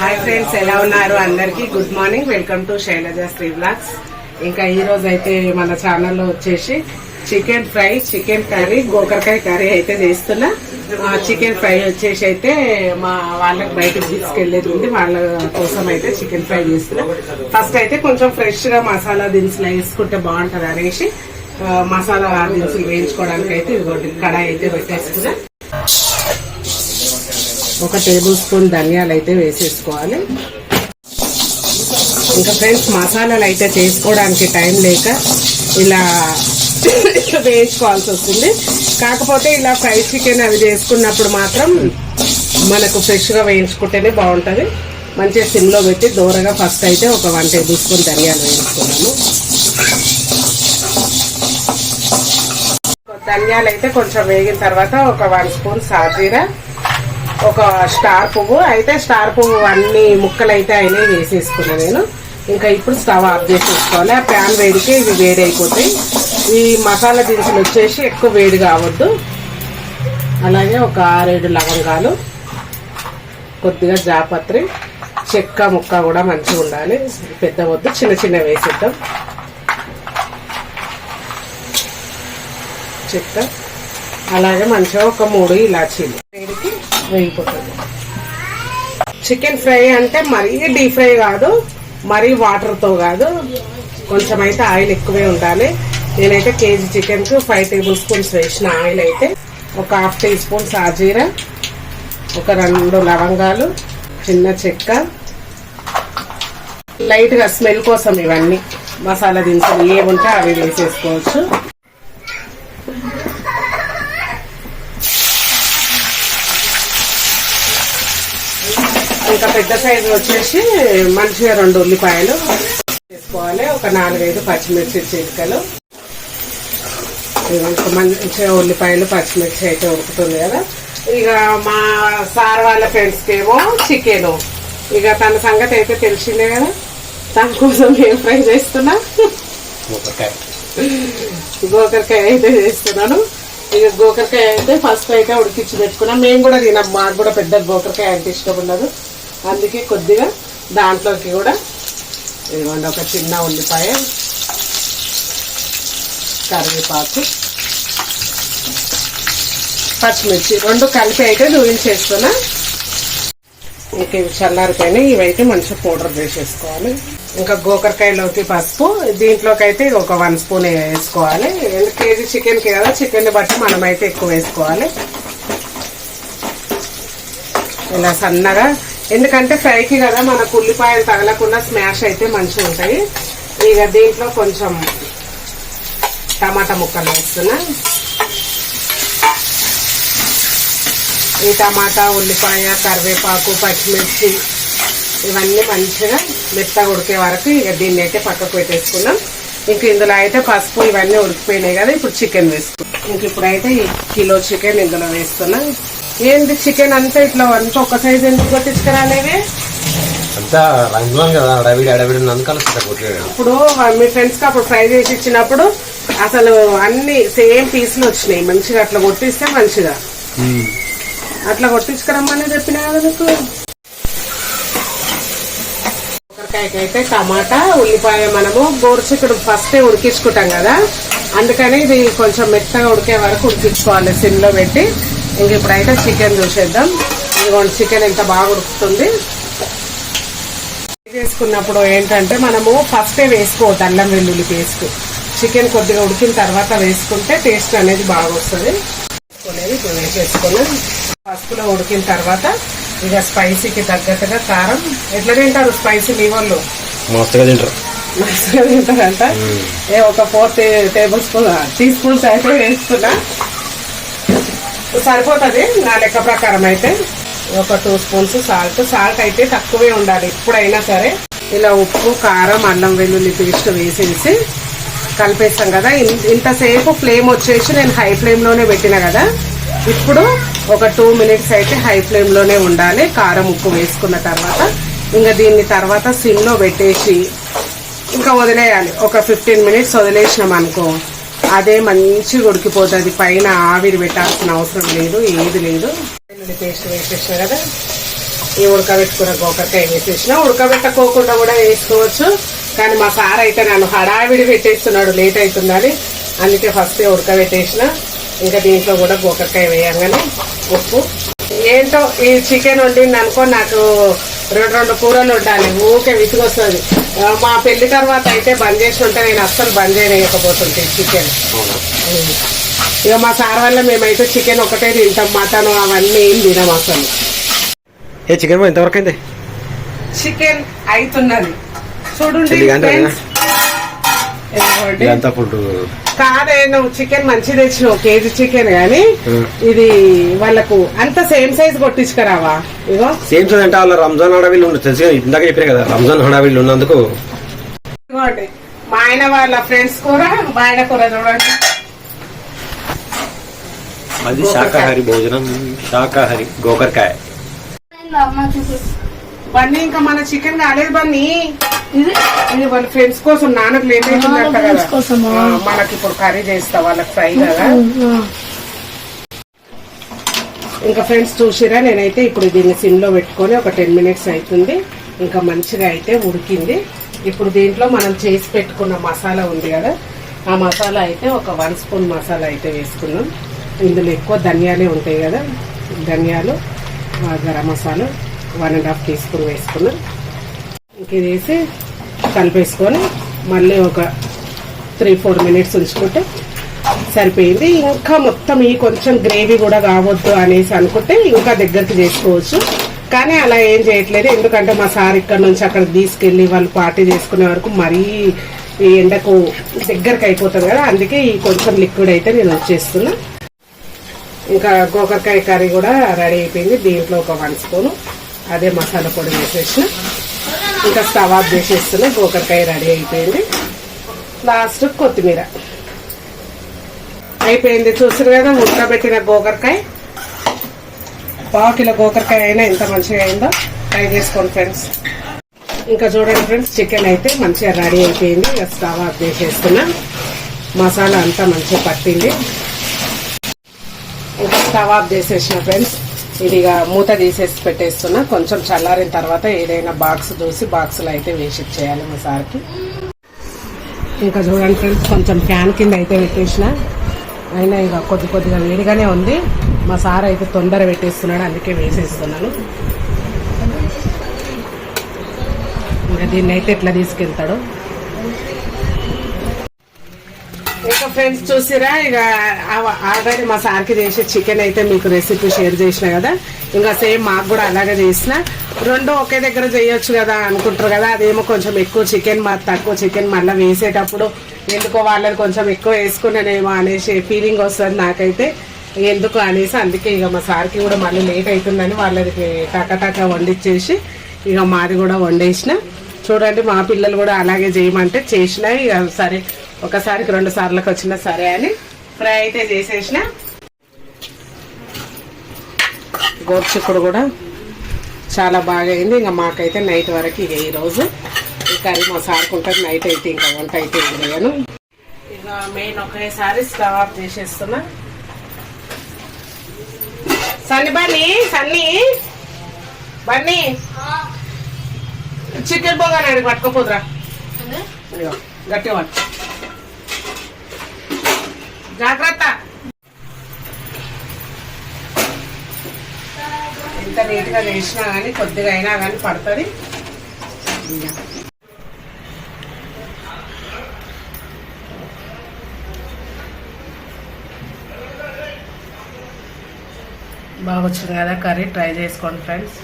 Hi friends ఎలా ఉన్నారు? అందరికి good morning welcome to Shailaja Sri blogs ఇంకా ఈ రోజు అయితే మన ఛానల్లో వచ్చేసి చికెన్ ఫ్రై చికెన్ కర్రీ గోకరకాయ కర్రీ అయితే చేస్తున్నా. చికెన్ ఫ్రై వచ్చేసి అయితే మా వాళ్ళకి బయటకు తీసుకెళ్ళేది ఉంది. వాళ్ళ కోసం అయితే చికెన్ ఫ్రై చేస్తున్నా. ఫస్ట్ అయితే కొంచెం ఫ్రెష్గా మసాలా దినుసులు వేసుకుంటే బాగుంటది అనేసి మసాలా దినుసులు వేయించుకోవడానికి అయితే ఇదిగోటి కడాయి అయితే పెట్టేసుకున్నా ఒక టేబుల్ స్పూన్ ధనియాలు అయితే వేసేసుకోవాలి. ఇంకా ఫ్రెండ్స్ మసాలాలు అయితే చేసుకోవడానికి టైం లేక ఇలా వేయించుకోవాల్సి వస్తుంది. కాకపోతే ఇలా ఫ్రై చికెన్ అవి చేసుకున్నప్పుడు మాత్రం మనకు ఫ్రెష్గా వేయించుకుంటేనే బాగుంటుంది. మంచిగా సిమ్లో పెట్టి దూరగా ఫస్ట్ అయితే ఒక వన్ టేబుల్ స్పూన్ ధనియాలు వేయించుకున్నాము. ధనియాలు అయితే కొంచెం వేగిన తర్వాత ఒక వన్ స్పూన్ సాజీరా. ఒక స్టార్ పువ్వు అయితే స్టార్ పువ్వు అన్ని ముక్కలు అయితే అయినా వేసేసుకున్నాను నేను. ఇంకా ఇప్పుడు స్టవ్ ఆఫ్ చేసేసుకోవాలి. ఆ ప్యాన్ వేడికి ఇవి వేడి అయిపోతాయి ఈ మసాలా దినుసులు వచ్చేసి ఎక్కువ వేడి కావద్దు. అలాగే ఒక ఆరేడు లవంగాలు కొద్దిగా జాపత్రి చెక్క ముక్క కూడా మంచిగా ఉండాలి. పెద్ద వద్దు చిన్న చిన్న వేసేద్దాం. చెక్క. అలాగే మంచిగా ఒక మూడు ఇలాచీలు. వేగిపోతుంది చికెన్ ఫ్రై అంటే మరీ డీప్ ఫ్రై కాదు మరీ వాటర్తో కాదు. కొంచెం అయితే ఆయిల్ ఎక్కువే ఉండాలి. నేనైతే కేజీ చికెన్కి ఫైవ్ టేబుల్ స్పూన్స్ వేసిన ఆయిల్ అయితే ఒక హాఫ్ టీ స్పూన్ సాజీరా ఒక రెండు లవంగాలు చిన్న చెక్క. లైట్గా స్మెల్ కోసం ఇవన్నీ. మసాలా దినుసులు ఏముంటే అవి వేసేసుకోవచ్చు ఇంకా పెద్ద సైజు వచ్చేసి మంచిగా రెండు ఉల్లిపాయలు వేసుకోవాలి. ఒక నాలుగైదు పచ్చిమిర్చి చిలుకలు ఇక మంచిగా ఉల్లిపాయలు పచ్చిమిర్చి అయితే ఉడుకుతుంది కదా. ఇక మా సార్ వాళ్ళ ఫ్రెండ్స్కి ఏమో చికెన్. ఇక తన సంగతి అయితే తెలిసిందే కదా. తన కోసం ఏం ఫ్రై చేస్తున్నా? గోకరకాయ. అయితే చేస్తున్నాను. ఇక గోకరకాయ అయితే ఫస్ట్ అయితే ఉడికించి పెట్టుకున్నాం. మేము కూడా తినాం మాకు కూడా పెద్ద గోకరకాయ అంటే ఇష్టం ఉండదు. అందుకే కొద్దిగా దాంట్లోకి కూడా ఇదిగోండి ఒక చిన్న ఉల్లిపాయ కరివేపాకు పచ్చిమిర్చి రెండు కలిపి అయితే నూనె చూపించేస్తున్నా ఇంక ఇవి చల్లారిపోయినాయి. ఇవైతే మంచిగా పౌడర్ వేసేసుకోవాలి. ఇంకా గోకరకాయలోకి పసుపు దీంట్లోకి అయితే ఒక వన్ స్పూన్ వేసుకోవాలి. కేజీ చికెన్ కదా చికెన్ బట్టి మనం అయితే ఎక్కువ వేసుకోవాలి. ఇలా సన్నగా ఎందుకంటే ఫ్రైకి కదా మనకు ఉల్లిపాయలు తగలకుండా స్మాష్ అయితే మంచిగా ఉంటాయి. ఇక దీంట్లో కొంచెం టమాటా ముక్కలు వేస్తున్నా. ఈ టమాటా ఉల్లిపాయ కరివేపాకు పచ్చిమిర్చి ఇవన్నీ మంచిగా మెత్తగా ఉడికే వరకు ఇక దీన్ని అయితే పక్కకు పెట్టేసుకున్నాం. ఇంక ఇందులో అయితే పసుపు ఇవన్నీ ఉడికిపోయినాయి కదా ఇప్పుడు చికెన్ వేసుకున్నాం ఇంక ఇప్పుడైతే ఈ కిలో చికెన్ ఇందులో వేస్తున్నా. ఏంది చికెన్ అంతా ఇట్లా అంతా ఒక సైజ్ ఎందుకు కొట్టించుకురాలేవే అంతా రంగులం కదా అడవిడి అడవిడి అందుకని కొట్టాడు ఇప్పుడు మీ ఫ్రెండ్స్కి అప్పుడు ఫ్రై చేసి ఇచ్చినప్పుడు అసలు అన్ని సేమ్ పీసులు వచ్చినాయి. మంచిగా అట్లా కొట్టిస్తే మంచిగా. అట్లా కొట్టించుకురమ్మని చెప్పినా కదా నీకు? టమాటా ఉల్లిపాయ మనము గోరుచిక్కుడు ఫస్ట్ ఉడికించుకుంటాం కదా. అందుకని ఇది కొంచెం మెత్తగా ఉడికే వరకు ఉడికించుకోవాలి సిమ్లో పెట్టి. ఇంక ఇప్పుడైతే చికెన్ చూసేద్దాం. ఇదిగోండి చికెన్ ఎంత బాగా ఉడుకుతుంది. చేసుకున్నప్పుడు ఏంటంటే మనము ఫస్టే వేసుకోవద్దు అల్లం వెల్లుల్లి పేస్ట్. చికెన్ కొద్దిగా ఉడికిన తర్వాత వేసుకుంటే టేస్ట్ అనేది బాగా వస్తుంది. వేసుకునేది ఇప్పుడు వేసేసుకుని పసుపులో ఉడికిన తర్వాత ఇక స్పైసీకి తగ్గట్టుగా కారం. ఎట్లా తింటారు స్పైసీ మీ వాళ్ళు? మస్తుగా తింటారు. మస్తుగా తింటారంట. ఏ ఒక four tablespoon teaspoons అయితే వేస్తున్నా సరిపోతుంది నా లెక్క ప్రకారం అయితే. ఒక టూ స్పూన్స్ సాల్ట్. సాల్ట్ అయితే తక్కువే ఉండాలి. ఎప్పుడైనా సరే ఇలా ఉప్పు కారం అల్లం వెల్లుల్లి పేస్ట్ వేసేసి కలిపేస్తాం కదా. ఇన్- ఇంతసేపు ఫ్లేమ్ వచ్చేసి నేను హై ఫ్లేమ్లోనే పెట్టిన కదా. ఇప్పుడు ఒక టూ మినిట్స్ అయితే హై ఫ్లేమ్లోనే ఉండాలి. కారం ఉప్పు వేసుకున్న తర్వాత ఇంకా దీన్ని తర్వాత సిమ్లో పెట్టేసి ఇంకా వదిలేయాలి. ఒక ఫిఫ్టీన్ మినిట్స్ వదిలేసినాం అనుకో అదే మంచిగా ఉడికిపోతుంది. పైన ఆవిరి పెట్టాల్సిన అవసరం లేదు ఏది లేదు. వెల్లుల్లి పేస్ట్ వేసేసిన కదా ఈ ఉడకబెట్టుకున్న గోకరకాయ వేసేసిన ఉడకబెట్టకోకుండా కూడా వేసుకోవచ్చు. కానీ మా సార్ అయితే నన్ను హడావిడి పెట్టేస్తున్నాడు లేట్ అవుతుందని. అందుకే ఫస్ట్ ఉడకబెట్టేసిన. ఇంకా దీంట్లో కూడా గోకరకాయ వేయంగానే ఉప్పు. ఏంటో ఈ చికెన్ వండింది అనుకో నాకు రెండు రెండు కూరలు ఉండాలి. ఊకే విసుగొస్తుంది. మా పెళ్ళి తర్వాత అయితే బంద్ చేసి ఉంటే. నేను అస్సలు బంద్ చేయలేకపోతుంది చికెన్. అవునా? ఇక మా సార్ వల్ల మేమైతే చికెన్ ఒకటే తింటాం. మటన్ అవన్నీ ఏం తినాం అసలు. ఏ చికెన్ ఎంతవరకు అయింది చికెన్ అవుతున్నది చూడండి ఇదంతా ఫుడ్. కాదే నువ్వు చికెన్ మంచి తెచ్చినావు కేజీ చికెన్ గాని. ఇది వాళ్ళకు అంత సేమ్ సైజ్ కొట్టించుకురావా? ఇగో సేమ్ సైజ్ అంటే వాళ్ళ రంజాన్ హడావిల్లు ఉండదు తెలుసు ఇందాక చెప్పారు కదా రంజాన్ హడావిల్లు ఉన్నందుకు. ఇదిగోండి. మా ఆయన వాళ్ళ ఫ్రెండ్స్ కూర మా ఆయన కూర చూడండి. అది శాకాహారి భోజనం శాకాహారి గోకరకాయ. బన్నీ ఇంకా మన చికెన్ కాలేదు బన్నీ ఇది వాళ్ళ ఫ్రెండ్స్ కోసం నాన్నకు లేట్ అవుతుందంట కదా. మనకి ఇప్పుడు కర్రీ చేస్తా వాళ్ళకి ఫ్రై కదా. ఇంకా ఫ్రెండ్స్ చూసిరా? నేనైతే ఇప్పుడు దీన్ని సిమ్లో పెట్టుకొని ఒక టెన్ మినిట్స్ అవుతుంది ఇంకా మంచిగా అయితే ఉడికింది. ఇప్పుడు దీంట్లో మనం చేసి పెట్టుకున్న మసాలా ఉంది కదా. ఆ మసాలా అయితే ఒక వన్ స్పూన్ మసాలా అయితే వేసుకున్నాం. ఇందులో ఎక్కువ ధనియాలే ఉంటాయి కదా. ధనియాలు garam masala one and half teaspoon వేసుకున్నాం. ఇది వేసి కలిపేసుకొని మళ్ళీ ఒక త్రీ ఫోర్ మినిట్స్ ఉంచుకుంటే సరిపోయింది. ఇంకా మొత్తం ఈ కొంచెం గ్రేవీ కూడా కావద్దు అనేసి అనుకుంటే ఇంకా దగ్గరికి చేసుకోవచ్చు. కానీ అలా ఏం చేయట్లేదు. ఎందుకంటే మా సార్ ఇక్కడ నుంచి అక్కడ తీసుకెళ్ళి వాళ్ళు పార్టీ చేసుకునే వరకు మరీ ఈ ఎండకు దగ్గరకు అయిపోతుంది కదా. అందుకే ఈ కొంచెం లిక్విడ్ అయితే నేను వచ్చేస్తున్నా. ఇంకా గోకరకాయ కర్రీ కూడా రెడీ అయిపోయింది. దీంట్లో ఒక వన్ స్పూన్. అదే మసాలా పొడి వేసేసిన. ఇంకా స్టవ్ ఆఫ్ చేసేస్తున్నాం గోకరకాయ రెడీ అయిపోయింది. లాస్ట్ కొత్తిమీర. అయిపోయింది చూసారు కదా ఉడకబెట్టిన గోకరకాయ. పావు కిలో గోకరకాయ అయినా ఎంత మంచిగా అయిందో ట్రై చేసుకోండి ఫ్రెండ్స్. ఇంకా చూడండి ఫ్రెండ్స్ చికెన్ అయితే మంచిగా రెడీ అయిపోయింది. ఇక స్టవ్ ఆఫ్ చేసేస్తున్నా. మసాలా అంతా మంచిగా పట్టింది. ఇంకా స్టవ్ ఆఫ్ చేసేసిన ఫ్రెండ్స్ ఇదిగా మూత తీసేసి పెట్టేస్తున్నా. కొంచెం చల్లారిన తర్వాత ఏదైనా బాక్స్ చూసి బాక్స్లో అయితే వేసి ఇచ్చేయాలి మా సార్కి. ఇంకా చూడండి ఫ్రెండ్స్ కొంచెం ఫ్యాన్ కింద అయితే పెట్టేసిన. అయినా ఇక కొద్ది కొద్దిగా వేడిగానే ఉంది. మా సార్ అయితే తొందర పెట్టేస్తున్నాడు అందుకే వేసేస్తున్నాను. ఇంకా దీన్ని అయితే ఎట్లా తీసుకెళ్తాడు. ఇంకా ఫ్రెండ్స్ చూసిరా ఇక ఆల్రెడీ మా సార్కి చేసే చికెన్ అయితే మీకు రెసిపీ షేర్ చేసిన కదా. ఇంకా సేమ్ మాకు కూడా అలాగే చేసిన. రెండు ఒకే దగ్గర చేయొచ్చు కదా అనుకుంటారు కదా. అదేమో కొంచెం ఎక్కువ చికెన్ మా తక్కువ చికెన్ మళ్ళీ వేసేటప్పుడు ఎందుకో వాళ్ళని కొంచెం ఎక్కువ వేసుకున్నానేమో అనేసి ఫీలింగ్ వస్తుంది నాకైతే. ఎందుకు అనేసి అందుకే ఇక మా సార్కి కూడా మళ్ళీ లేట్ అవుతుందని వాళ్ళకి టకటక వండిచ్చేసి ఇక మాది కూడా వండేసిన. చూడండి మా పిల్లలు కూడా అలాగే చేయమంటే చేసిన ఇక సరే. ఒకసారికి రెండు సార్లకు వచ్చినా సరే అని ఫ్రై అయితే చేసేసిన. గోర్చిక్కుడు కూడా చాలా బాగా అయింది. ఇంకా మాకైతే నైట్ వరకు ఇక ఈరోజు ఈ కర్రీ మా సారుకుంటుంది నైట్ అయితే ఇంకా వంట అయితే ఏం చేయను. ఇక మెయిన్ ఒకేసారి స్టవ్ ఆఫ్ చేసేస్తున్నా. సన్ని బన్నీ సన్ని. బన్నీ. చికెన్ పోగా నాడు పట్టుకోపోదురా. గట్టిగా పట్టు. జాగ్రత్త. ఎంత నీట్గా వేసినా కానీ కొద్దిగా అయినా కానీ పడుతుంది. బాగా వచ్చింది కదా కర్రీ ట్రై చేసుకోండి ఫ్రెండ్స్.